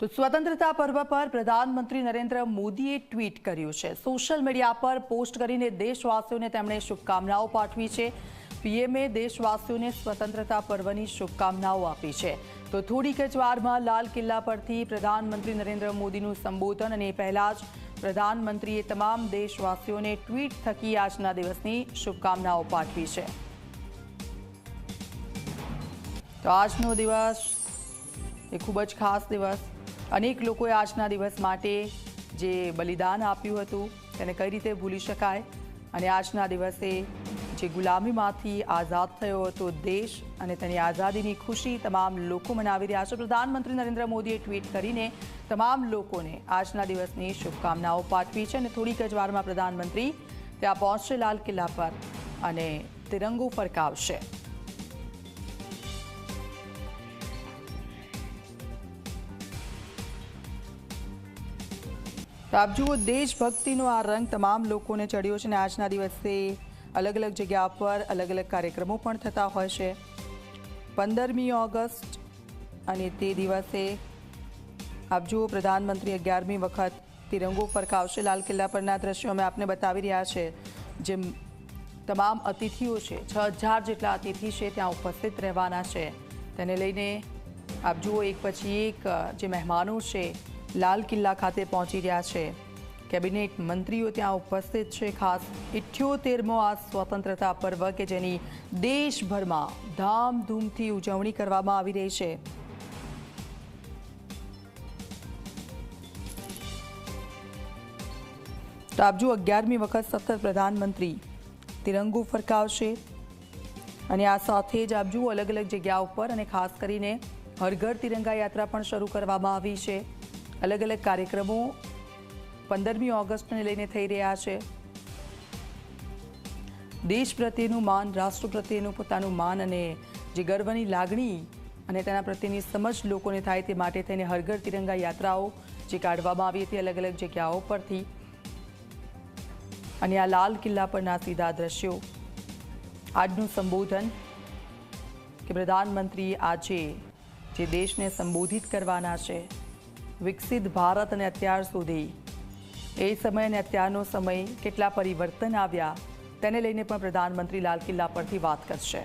તો સ્વતંત્રતા પર્વ પર પ્રધાનમંત્રી નરેન્દ્ર મોદીએ ટ્વીટ કર્યું છે. સોશિયલ મીડિયા પર પોસ્ટ કરીને દેશવાસીઓને તેમણે શુભકામનાઓ પાઠવી છે. પીએમએ દેશવાસીઓને સ્વતંત્રતા પર્વની શુભકામનાઓ આપી છે. તો થોડીક જ વારમાં લાલ કિલ્લા પરથી પ્રધાનમંત્રી નરેન્દ્ર મોદીનું સંબોધન અને પહેલાં જ પ્રધાનમંત્રીએ તમામ દેશવાસીઓને ટ્વીટ થકી આજના દિવસની શુભકામનાઓ પાઠવી છે. તો આજનો દિવસ એ ખૂબ જ ખાસ દિવસ અનેક લોકોએ આજના દિવસ માટે જે બલિદાન આપ્યું હતું, તેને કઈ રીતે ભૂલી શકાય? અને આજના દિવસે જે ગુલામીમાંથી આઝાદ થયો હતો દેશ અને તેની આઝાદીની ખુશી તમામ લોકો મનાવી રહ્યા છે. પ્રધાનમંત્રી નરેન્દ્ર મોદીએ ટ્વીટ કરીને તમામ લોકોને આજના દિવસની શુભકામનાઓ પાઠવી છે અને થોડીક જ વારમાં પ્રધાનમંત્રી ત્યાં પહોંચશે લાલ કિલ્લા પર અને તિરંગો ફરકાવશે. તો આપ જુઓ, દેશભક્તિનો આ રંગ તમામ લોકોને ચડ્યો છે અને આજના દિવસે અલગ અલગ જગ્યા પર અલગ અલગ કાર્યક્રમો પણ થતા હોય છે. પંદરમી ઓગસ્ટ અને તે દિવસે આપ જુઓ, પ્રધાનમંત્રી અગિયારમી વખત તિરંગો ફરકાવશે. લાલ કિલ્લા પરના દ્રશ્યો અમે આપને બતાવી રહ્યા છે જે તમામ અતિથિઓ છે, છ હજાર જેટલા અતિથિ છે ત્યાં ઉપસ્થિત રહેવાના છે. તેને લઈને આપ જુઓ, એક પછી એક જે મહેમાનો છે લાલ કિલ્લા ખાતે પહોંચી રહ્યા છે. કેબિનેટ મંત્રીઓ ત્યાં ઉપસ્થિત છે. ખાસ ઇઠ્યોતેરમો આ સ્વતંત્રતા પર્વ કે જેની દેશભરમાં ધામધૂમથી ઉજવણી કરવામાં આવી રહી છે. તો આપ અગિયારમી વખત સતત પ્રધાનમંત્રી તિરંગો ફરકાવશે. અને આ સાથે જ આપજુ અલગ અલગ જગ્યા ઉપર અને ખાસ કરીને હરઘર તિરંગા યાત્રા પણ શરૂ કરવામાં આવી છે. અલગ અલગ કાર્યક્રમો પંદરમી ઓગસ્ટને લઈને થઈ રહ્યા છે. દેશ પ્રત્યેનું માન, રાષ્ટ્ર પ્રત્યેનું પોતાનું માન અને જે ગર્વની લાગણી અને તેના પ્રત્યેની સમજ લોકોને થાય તે માટે થઈને હરઘર તિરંગા યાત્રાઓ જે કાઢવામાં આવી હતી અલગ અલગ જગ્યાઓ પરથી. અને આ લાલ કિલ્લા પરના સીધા દ્રશ્યો. આજનું સંબોધન કે પ્રધાનમંત્રી આજે જે દેશને સંબોધિત કરવાના છે. વિકસિત ભારત અને અત્યાર સુધી. એ સમય અને અત્યારનો સમય કેટલા પરિવર્તન આવ્યા, તેને લઈને પણ પ્રધાનમંત્રી લાલ કિલ્લા પરથી વાત કરશે.